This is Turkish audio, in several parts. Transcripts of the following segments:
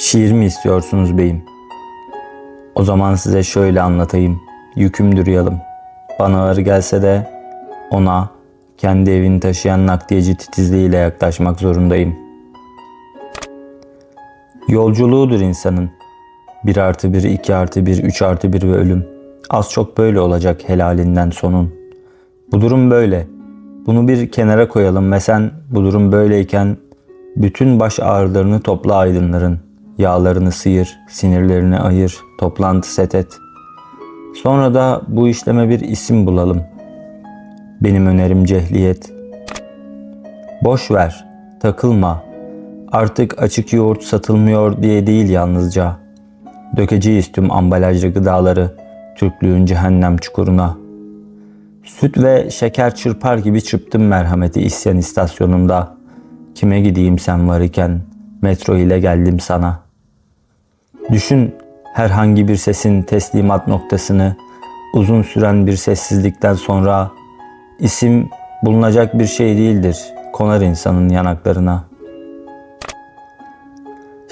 Şiir mi istiyorsunuz beyim? O zaman size şöyle anlatayım. Yükümdür yalım. Bana ağır gelse de ona kendi evini taşıyan nakliyeci titizliğiyle yaklaşmak zorundayım. Yolculuğudur insanın. 1 artı 1, 2 artı 1, 3 artı 1 ve ölüm. Az çok böyle olacak helalinden sonun. Bu durum böyle. Bunu bir kenara koyalım ve sen bu durum böyleyken bütün baş ağrılarını topla aydınların. Yağlarını sıyır, sinirlerini ayır, toplantı set et. Sonra da bu işleme bir isim bulalım. Benim önerim cehliyet. Boş ver, takılma. Artık açık yoğurt satılmıyor diye değil yalnızca. Dökeceğiz tüm ambalajlı gıdaları Türklüğün cehennem çukuruna. Süt ve şeker çırpar gibi çırptım merhameti isyan istasyonunda. Kime gideyim sen var iken metro ile geldim sana. Düşün herhangi bir sesin teslimat noktasını uzun süren bir sessizlikten sonra isim bulunacak bir şey değildir. Konar insanın yanaklarına.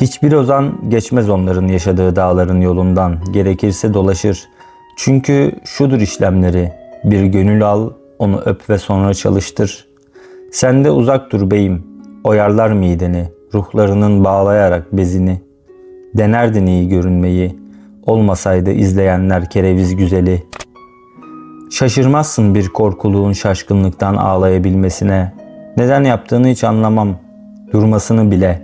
Hiçbir ozan geçmez onların yaşadığı dağların yolundan. Gerekirse dolaşır. Çünkü şudur işlemleri. Bir gönül al, onu öp ve sonra çalıştır. Sen de uzak dur beyim. Oyarlar mideni, ruhlarının bağlayarak bezini. Denerdin iyi görünmeyi. Olmasaydı izleyenler kereviz güzeli. Şaşırmazsın bir korkuluğun şaşkınlıktan ağlayabilmesine. Neden yaptığını hiç anlamam. Durmasını bile.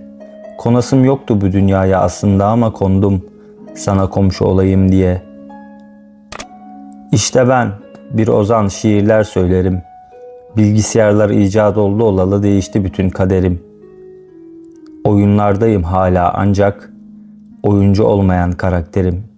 Konasım yoktu bu dünyaya aslında ama kondum. Sana komşu olayım diye. İşte ben bir ozan şiirler söylerim. Bilgisayarlar icat oldu olalı değişti bütün kaderim. Oyunlardayım hala ancak oyuncu olmayan karakterim.''